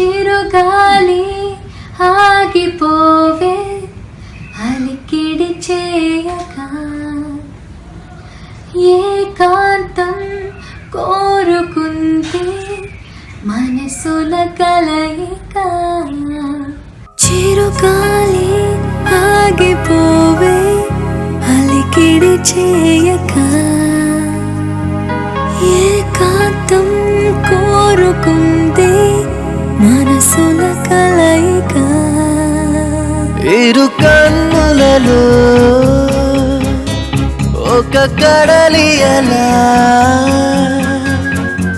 చిరుగాలి ఆగిపోవే అలికిడి చేయక. ఏకాంతం కోరుకుంటే మనసుల కలయిక. చిరుగాలి ఆగిపోవే అలికిడి చేయక. ఏకాంతం కోరుకుంటే మనసుల కలయిక. ఇరు కన్నులలో ఒక కడలి అలా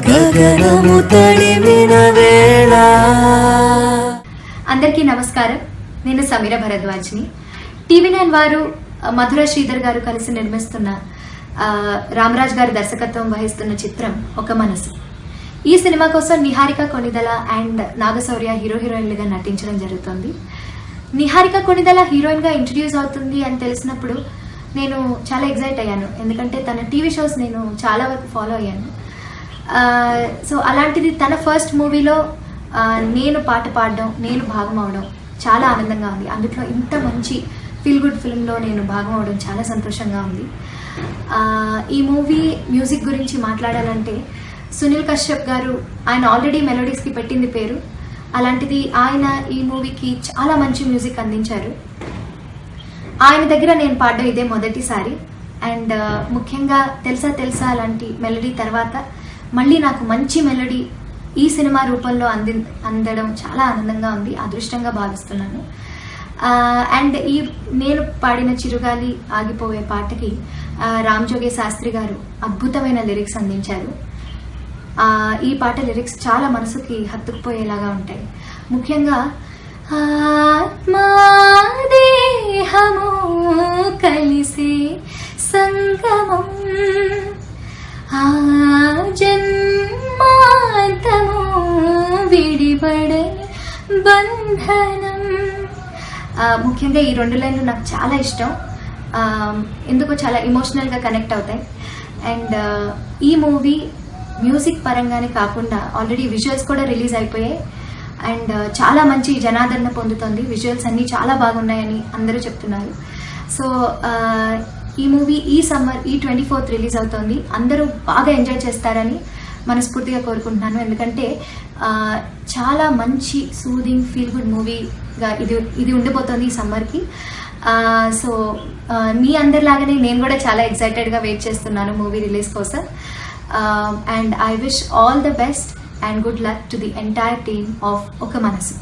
గగనము తడిమిన వేళ. అందరికీ నమస్కారం. నేను సమీర భరద్వాజ్ని. టీవీ నైన్ వారు మధుర శ్రీధర్ గారు కలిసి నిర్మిస్తున్న రామరాజ్ గారి దర్శకత్వం వహిస్తున్న చిత్రం ఒక మనసు. ఈ సినిమా కోసం నిహారిక కొణిదల అండ్ నాగశౌర్య హీరో హీరోయిన్లుగా నటించడం జరుగుతుంది. నిహారిక కొనిదల హీరోయిన్గా ఇంట్రడ్యూస్ అవుతుంది అని తెలిసినప్పుడు నేను చాలా ఎగ్జైట్ అయ్యాను. ఎందుకంటే తన టీవీ షోస్ నేను చాలా వరకు ఫాలో అయ్యాను. సో అలాంటిది తన ఫస్ట్ మూవీలో నేను పాట పాడడం నేను భాగం అవడం చాలా ఆనందంగా ఉంది. అందులో ఇంత మంచి ఫీల్ గుడ్ ఫిల్మ్లో నేను భాగం అవడం చాలా సంతోషంగా ఉంది. ఈ మూవీ మ్యూజిక్ గురించి మాట్లాడాలంటే సునీల్ కశ్యప్ గారు ఆయన ఆల్రెడీ మెలోడీస్కి పెట్టింది పేరు. అలాంటిది ఆయన ఈ మూవీకి చాలా మంచి మ్యూజిక్ అందించారు. ఆయన దగ్గర నేను పాడడం ఇదే మొదటిసారి. అండ్ ముఖ్యంగా తెలుసా తెలుసా లాంటి మెలడీ తర్వాత మళ్ళీ నాకు మంచి మెలడీ ఈ సినిమా రూపంలో అంది అందడం చాలా ఆనందంగా ఉంది అదృష్టంగా భావిస్తున్నాను. అండ్ ఈ నేను పాడిన చిరుగాలి ఆగిపోయే పాటకి రామ్ జోగే శాస్త్రి గారు అద్భుతమైన లిరిక్స్ అందించారు. ఈ పాట లిరిక్స్ చాలా మనసుకి హత్తుకుపోయేలాగా ఉంటాయి. ముఖ్యంగా ఆత్మాదేహము కలిసే సంగమం ఆ జన్మాంతము విడిపడని బంధనం. ముఖ్యంగా ఈ రెండు లైన్లు నాకు చాలా ఇష్టం. ఎందుకో చాలా ఎమోషనల్గా కనెక్ట్ అవుతాయి. అండ్ ఈ మూవీ మ్యూజిక్ పరంగానే కాకుండా ఆల్రెడీ విజువల్స్ కూడా రిలీజ్ అయిపోయాయి. అండ్ uh, చాలా మంచి జనాదరణ పొందుతుంది. విజువల్స్ అన్నీ చాలా బాగున్నాయని అందరూ చెప్తున్నారు. సో uh, ఈ మూవీ ఈ సమ్మర్ ఈ ట్వంటీ ఫోర్త్ రిలీజ్ అవుతుంది. అందరూ బాగా ఎంజాయ్ చేస్తారని మనస్ఫూర్తిగా కోరుకుంటున్నాను. ఎందుకంటే uh, చాలా మంచి సూదింగ్ ఫీల్ గుడ్ మూవీగా ఇది ఇది ఉండిపోతుంది ఈ సమ్మర్కి. సో మీ అందరిలాగానే నేను కూడా చాలా ఎక్సైటెడ్గా వెయిట్ చేస్తున్నాను మూవీ రిలీజ్ కోసం. And I wish all the best and good luck to the entire team of Oka Manasu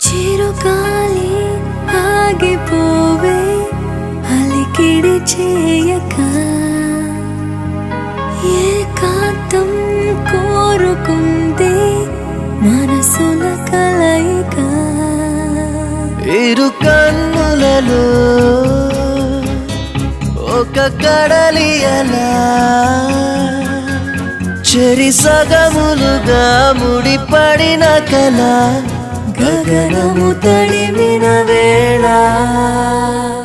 చిరుగాలి ఆగిపోవే అలికిడి చేయక ఏకాంతం కోరుకుంటే మనసుల కలయిక ఇరు కన్నులలో ఒక కడలి అలా చెరి సగములుగా ముడిపడిన కళ గగనము తడిమిన వేళ.